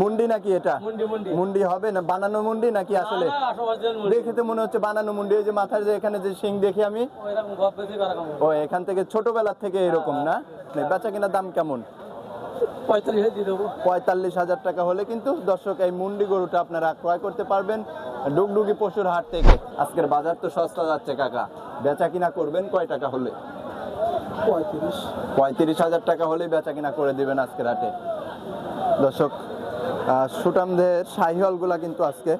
মুন্ডি নাকি এটা? মুন্ডি হবে না? বানানো মুন্ডি নাকি আসলে। দেখে তো মনে হচ্ছে বানানো মুন্ডি। ওই যে মাথার যে এখানে যে শিং দেখি আমি। ও এখান থেকে ছোটবেলার থেকে এরকম না? না, বেচা কিনা দাম কেমন? পঁয়তাল্লিশ হাজার টাকা হলে কিন্তু দর্শক এই মুন্ডি গরুটা আপনারা ক্রয় করতে পারবেন ডুগডুগি পশুর হাট থেকে। আজকের বাজার তো সস্তা যাচ্ছে কাকা। বেচা কিনা করবেন কয় টাকা হলে? পঁয়ত্রিশ। পঁয়ত্রিশ হাজার টাকা হলেই বেচা কিনা করে দিবেন আজকের হাটে। দর্শক সুটামদের শাহিওয়ালগুলা কিন্তু আজকে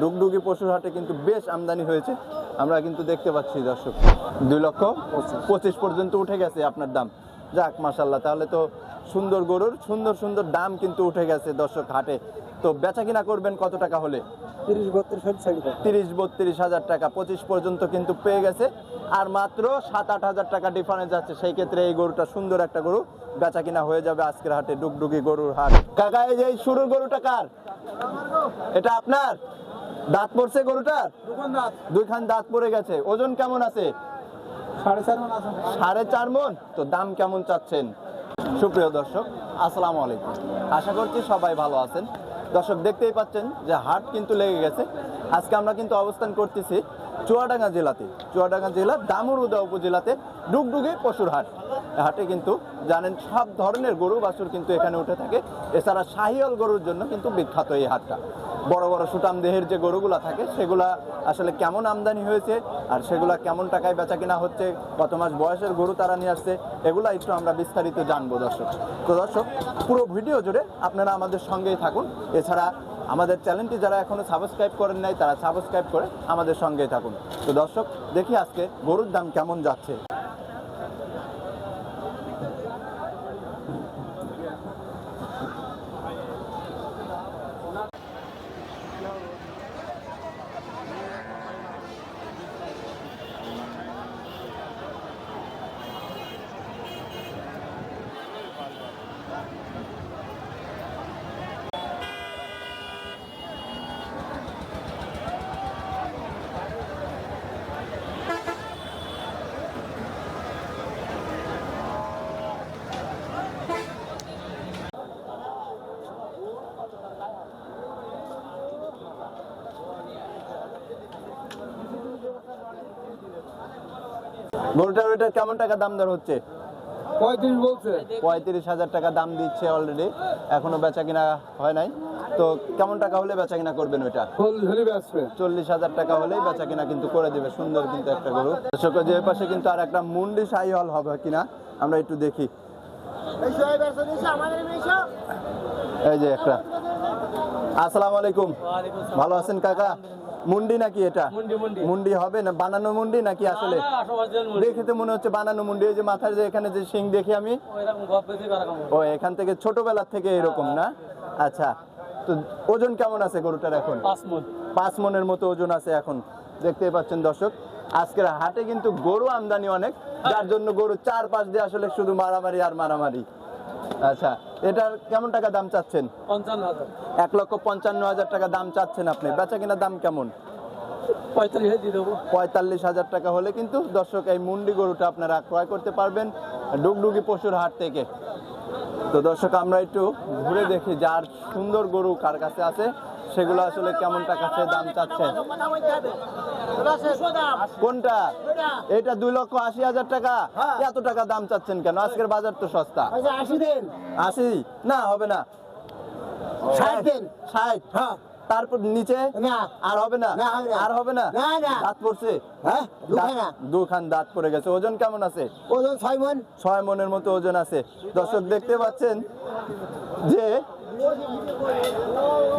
ডুগডুগি পশুর হাটে কিন্তু বেশ আমদানি হয়েছে। আমরা কিন্তু দেখতে পাচ্ছি দর্শক, দুই লক্ষ পঁচিশ পর্যন্ত উঠে গেছে আপনার দাম। যাক মাসাল্লাহ তাহলে তো সুন্দর গরুর সুন্দর সুন্দর দাম কিন্তু উঠে গেছে দর্শক হাটে। তো বেচা কিনা করবেন কত টাকা হলে? তিরিশ বত্রিশ হাজার টাকা পঁচিশ পর্যন্ত কিন্তু পেয়ে গেছে। আর মাত্র সাত আট হাজার টাকা ডিফারেন্স আছে। সেই ক্ষেত্রে এই গরুটা সুন্দর একটা গরু বেচা কিনা হয়ে যাবে আজকের হাটে ডুগডুগি গরুর হাট। কাকা এই যে এই শুরুর গরুটা কার? এটা আপনার? দাঁত পড়ছে গরুটার? দুইখান দাঁত পড়ে গেছে। ওজন কেমন আছে? সাড়ে চার মন? তো দাম কেমন চাচ্ছেন? সুপ্রিয় দর্শক, আসসালামু আলাইকুম। আশা করছি সবাই ভালো আছেন। দর্শক, দেখতেই পাচ্ছেন যে হাট কিন্তু লেগে গেছে। আজকে আমরা কিন্তু অবস্থান করতেছি চুয়াডাঙ্গা জেলাতে। চুয়াডাঙ্গা জেলার দামুরুদা উপজেলাতে ডুগডুগে পশুর হাট। হাটে কিন্তু জানেন সব ধরনের গরু বাছুর কিন্তু এখানে উঠে থাকে। এছাড়া শাহিয়াল গরুর জন্য কিন্তু বিখ্যাত এই হাটটা। বড় বড় সুটাম দেহের যে গরুগুলা থাকে, সেগুলা আসলে কেমন আমদানি হয়েছে আর সেগুলা কেমন টাকায় বেচা কিনা হচ্ছে, কত মাস বয়সের গরু তারা নিয়ে আসছে, এগুলা একটু আমরা বিস্তারিত জানব দর্শক। তো দর্শক, পুরো ভিডিও জুড়ে আপনারা আমাদের সঙ্গেই থাকুন। এছাড়া আমাদের চ্যানেলটি যারা এখনও সাবস্ক্রাইব করেন নাই, তারা সাবস্ক্রাইব করে আমাদের সঙ্গেই থাকুন। তো দর্শক, দেখি আজকে গরুর দাম কেমন যাচ্ছে। ওইটা কেমন টাকা দাম দর হচ্ছে? পঁয়ত্রিশ বলছে। পঁয়ত্রিশ হাজার টাকা দাম দিচ্ছে অলরেডি এখনও বেচা কিনা হয় নাই। তো কেমন টাকা হলে বেচা কিনা করবেন ওইটা? চল্লিশ হাজার টাকা হলেই বেচা কিনা কিন্তু করে দিবে সুন্দর কিন্তু একটা গরু। দর্শক যে পাশে কিন্তু আর একটা মুন্ডি সাই হল হবে কিনা আমরা একটু দেখি। এই যে একটা। আসসালামু আলাইকুম। ভালো আছেন কাকা? মুন্ডি নাকি এটা? মুন্ডি হবে না? বানানো মুন্ডি নাকি আসলে। দেখে তো মনে হচ্ছে বানানো মুন্ডি। এই যে মাথার যে এখানে যে শিং দেখি আমি। ও এখান থেকে ছোটবেলার থেকে এরকম না? আচ্ছা তো ওজন কেমন আছে গরুটার এখন? পাঁচ মন। মনের মতো ওজন আছে এখন। দেখতেই পাচ্ছেন দর্শক আজকের হাটে কিন্তু গরু আমদানি অনেক। যার জন্য গরু চার পাঁচ দিয়ে আসলে শুধু মারামারি আর মারামারি। আচ্ছা এটার কেমন টাকা দাম চাচ্ছেন? পঞ্চান্ন হাজার। এক লক্ষ পঞ্চান্ন হাজার টাকা দাম চাচ্ছেন আপনি। বেচা কিনা দাম কেমন? পঁয়তাল্লিশ হাজার টাকা হলে কিন্তু দর্শক এই মুন্ডি গরুটা আপনারা ক্রয় করতে পারবেন ডুগডুগি পশুর হাট থেকে। তো দর্শক আমরা একটু ঘুরে দেখি যার সুন্দর গরু কার কাছে আছে সেগুলো আসলে কেমন টাকা সে দাম চাচ্ছে। কোনটা? এটা দুই লক্ষ আশি হাজার টাকা। এত টাকা দাম চাচ্ছেন কেন? আজকের বাজার তো সস্তা। আশি না হবে না। ষাট। হ্যাঁ। তারপর নিচে? আর হবে না। আর হবে না। দাঁত পড়ছে? হ্যাঁ দুখান দাঁত পড়ে গেছে। ওজন কেমন আছে? ওজন ছয় মন। ছয় মনের মতো ওজন আছে। দর্শক দেখতে পাচ্ছেন যে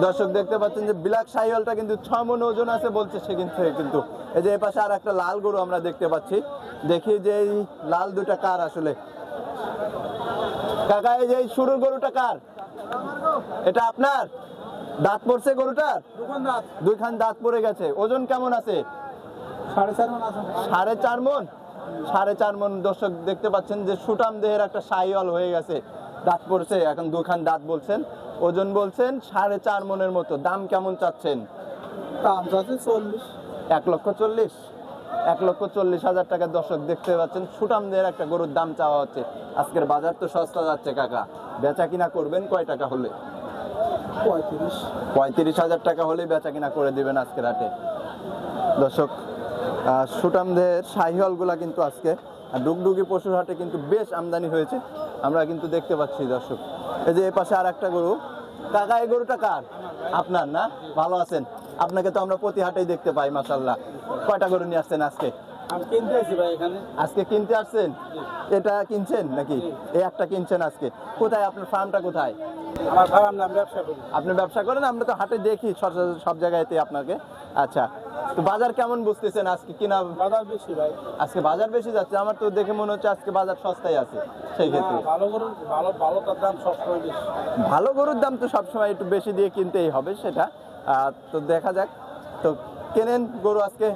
দর্শক দেখতে পাচ্ছেন যে বিলাক সাইওয়ালটা কিন্তু ছয় মন ওজন আছে বলছে সে কিন্তু কিন্তু। এই যে এপাশে আর একটা লাল গরু আমরা দেখতে পাচ্ছি। দেখি যে এই লাল দুটা কার আসলে। কাকা এই যে এই শুরুর গরুটা কার? এটা আপনার? দাঁত পড়ছে গরুটার? দুইখান দাঁত পড়ে গেছে। ওজন কেমন আছে? সাড়ে চার মন আছে। সাড়ে চার মন? সাড়ে চার মন দর্শক দেখতে পাচ্ছেন যে সুটাম দেহের একটা সাইওয়াল হয়ে গেছে। দাঁত পড়ছে এখন দুখান দাঁত বলছেন। ওজন বলছেন সাড়ে চার মনের মতো। দাম কেমন চাচ্ছেন? দাম আছে চল্লিশ। এক লক্ষ চল্লিশ? এক লক্ষ চল্লিশ হাজার টাকা দর্শক দেখতে পাচ্ছেন সুটাম দেহের একটা গরুর দাম চাওয়া হচ্ছে। আজকের বাজার তো সস্তা যাচ্ছে কাকা। বেচা কিনা করবেন কয় টাকা হলে? পঁয়ত্রিশ। পঁয়ত্রিশ হাজার টাকা হলেই বেচা কিনা করে দিবেন আজকের হাটে। দর্শক সুটামদের শাহিওয়ালগুলা কিন্তু আজকে আর ডুগডুগি পশুর হাটে কিন্তু বেশ আমদানি হয়েছে। আমরা কিন্তু দেখতে পাচ্ছি দর্শক। এই যে এ পাশে আর একটা গরু। কাকা, এই গরুটা কার? আপনার না? ভালো আছেন? আপনাকে তো আমরা প্রতি হাটেই দেখতে পাই মাসাল্লাহ কয়টা গরু নিয়ে আসছেন আজকে? আমি কিনতে ভাই আজকে কিনতে আসছেন? এটা কিনছেন নাকি? এই একটা কিনছেন আজকে। কোথায় আপনার ফার্মটা কোথায়? আমার ভাড়ার নাম ব্যবসা করি। আপনি ব্যবসা করেন আমরা তো হাটে দেখি সব- জায়গাতে আপনাকে। আচ্ছা তো বাজার কেমন বুঝতেছেন আজকে? কিনা বাজার বেশি ভাই। আজকে বাজার বেশি যাচ্ছে আমার তো দেখে মনে হচ্ছে আজকে বাজার সস্তায় আছে সেই ক্ষেত্রে। ভালো করে ভালো ভালো তার দাম সবসময় বেশি। ভালো গরুর দাম তো সবসময় একটু বেশি দিয়ে কিনতেই হবে সেটা। আর তো দেখা যাক। তো কেনেন গরু আজকে?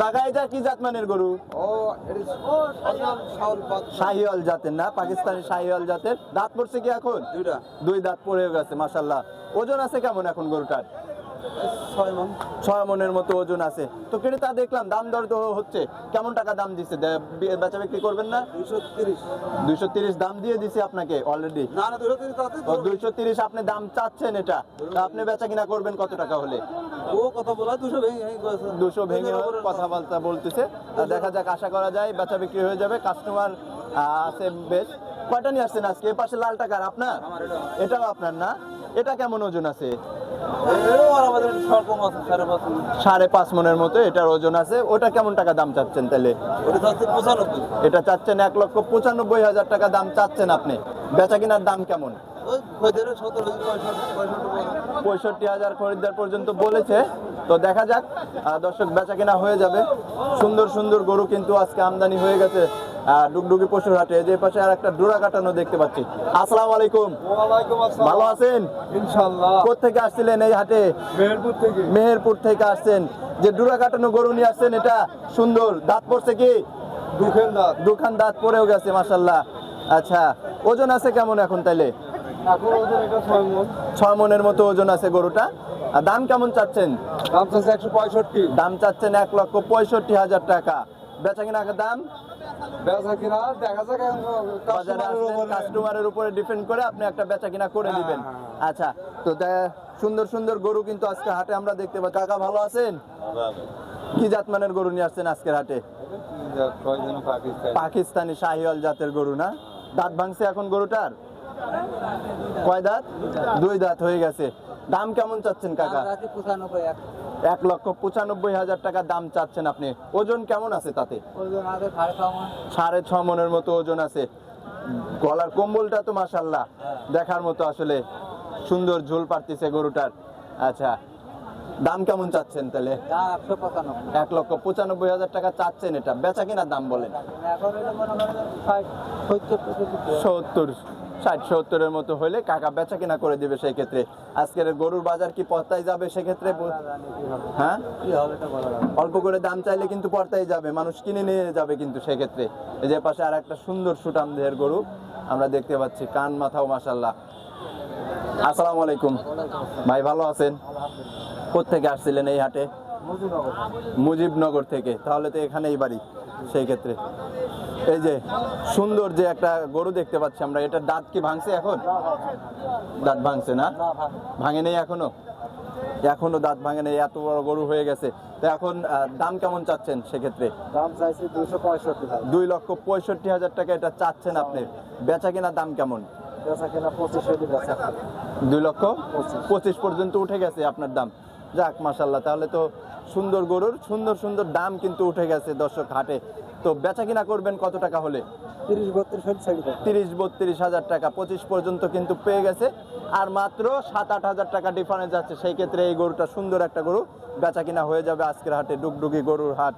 কাকা এটা কি জাতমানের গরু? শাহিওয়াল জাতের না? পাকিস্তানি শাহিওয়াল জাতের। দাঁত পড়ছে কি এখন? দুইটা। দুই দাঁত পড়ে গেছে মাসাল্লাহ ওজন আছে কেমন এখন গরুটার? ছয় মনের মতো ওজন আছে। তো ক্রেতা দেখলাম দাম দর হচ্ছে কেমন টাকা দাম দিচ্ছে বেচা বিক্রি করবেন না? দুইশো তিরিশ। দাম দিয়ে দিছে আপনাকে অলরেডি দুইশো তিরিশ আপনি দাম চাচ্ছেন এটা। আপনি বেচা কিনা করবেন কত টাকা হলে? ও কথা বলা দুশো ভেঙে ভেঙে দুশো ভেঙে কথাবার্তা বলতেছে। দেখা যাক আশা করা যায় বেচা বিক্রি হয়ে যাবে কাস্টমার আছে বেশ। কয়টা নিয়ে আসছেন আজকে? এ পাশে লাল টাকার আপনার? এটাও আপনার না? এটা কেমন ওজন আছে? সাড়ে পাঁচ। মনের মতো। এটার ওজন আছে। ওটা কেমন টাকা দাম চাচ্ছেন তাহলে? এটা চাচ্ছেন এক লক্ষ পঁচানব্বই হাজার টাকা দাম চাচ্ছেন আপনি। বেচা কিনার দাম কেমন? পঁয়ষট্টি হাজার। খরিদ্দার পর্যন্ত বলেছে। তো দেখা যাক দর্শক বেচা কিনা হয়ে যাবে। সুন্দর সুন্দর গরু কিন্তু আজকে আমদানি হয়ে গেছে। ডুগডুগি পশুর হাটে যে পাশে আর একটা ডোরা কাটানো দেখতে পাচ্ছি। আসসালামু আলাইকুম। ভালো আছেন? ইনশাআল্লাহ। কোথেকে আসছিলেন এই হাটে? মেহেরপুর থেকে। মেহেরপুর থেকে আসছেন। যে ডুরা কাটানো গরু নিয়ে আসছেন এটা সুন্দর। দাঁত পড়ছে কি? দুখের দাঁত। দুখান দাঁত পড়েও গেছে মাসাল্লাহ আচ্ছা ওজন আছে কেমন এখন তাইলে? ছয় মনের মতো ওজন আছে গরুটা। আর দাম কেমন চাচ্ছেন? দাম চাচ্ছে একশো পঁয়ষট্টি। দাম চাচ্ছেন এক লক্ষ পঁয়ষট্টি হাজার টাকা। বেচা কিনা দাম? বেচা কিনা দেখা যাক কাস্টমারের উপরে। ডিপেন্ড করে আপনি একটা বেচা কিনা করে হ্যাঁ, দিবেন। হ্যাঁ। আচ্ছা তো সুন্দর সুন্দর গরু কিন্তু আজকে হাটে আমরা দেখতে পাই কাকা ভালো আছেন? কি জাতমানের গরু নিয়ে আসছেন আজকের হাটে? পাকিস্তানি শাহিওয়াল জাতের গরু না? দাঁত ভাঙছে এখন গরুটার? কয় দাঁত? দুই দাঁত হয়ে গেছে। দাম কেমন চাচ্ছেন কাকা? পঁচানব্বই এক লক্ষ পঁচানব্বই হাজার টাকা দাম চাচ্ছেন আপনি। ওজন কেমন আছে তাতে? সাড়ে ছ মন। মনের মতো ওজন আছে। গলার কম্বলটা তো মাসাল্লাহ দেখার মতো আসলে সুন্দর ঝুল পারতেছে গরুটার। আচ্ছা দাম কেমন চাচ্ছেন তাহলে? এক লক্ষ পঁচানব্বই হাজার টাকা চাচ্ছেন এটা। বেচা কিনা দাম বলেন? সত্তর। ষাট সত্তরের মতো হলে কাকা বেচা কিনা করে দিবে সেই ক্ষেত্রে। আজকের গরুর বাজার কি পর্তায় যাবে সেক্ষেত্রে হ্যাঁ। অল্প করে দাম চাইলে কিন্তু পর্তায় যাবে মানুষ কিনে নিয়ে যাবে কিন্তু সেক্ষেত্রে এই যে পাশে আর একটা সুন্দর সুটাম দেহের গরু আমরা দেখতে পাচ্ছি কান মাথাও মাসাল্লাহ আসসালামু আলাইকুম। ভাই ভালো আছেন? কোথেকে আসছিলেন এই হাটে। মুজিবনগর থেকে তাহলে তো এখানেই বাড়ি সেই ক্ষেত্রে। এই যে সুন্দর যে একটা গরু দেখতে পাচ্ছি আমরা এটা দাঁত কি ভাঙছে এখন? দাঁত ভাঙছে না? ভাঙে নেই এখনও? এখনও দাঁত ভাঙেনি এত বড় গরু হয়ে গেছে। তো এখন দাম কেমন চাচ্ছেন সেক্ষেত্রে? দাম চাইছি দুশো পঁয়ষট্টি দুই লক্ষ পঁয়ষট্টি হাজার টাকা এটা চাচ্ছেন আপনি। বেচা কিনা দাম কেমন? বেচা কিনা বেচা দুই লক্ষ। পঁচিশ। পর্যন্ত উঠে গেছে আপনার দাম। যাক মাসাল্লাহ তাহলে তো সুন্দর গরুর সুন্দর সুন্দর দাম কিন্তু উঠে গেছে দর্শক হাটে। তো বেচা কিনা করবেন কত টাকা হলে? তিরিশ বত্রিশ হাজার টাকা পঁচিশ পর্যন্ত কিন্তু পেয়ে গেছে। আর মাত্র সাত আট হাজার টাকা ডিফারেন্স আছে। সেই ক্ষেত্রে এই গরুটা সুন্দর একটা গরু বেচা কিনা হয়ে যাবে আজকের হাটে ডুগডুগি গরুর হাট।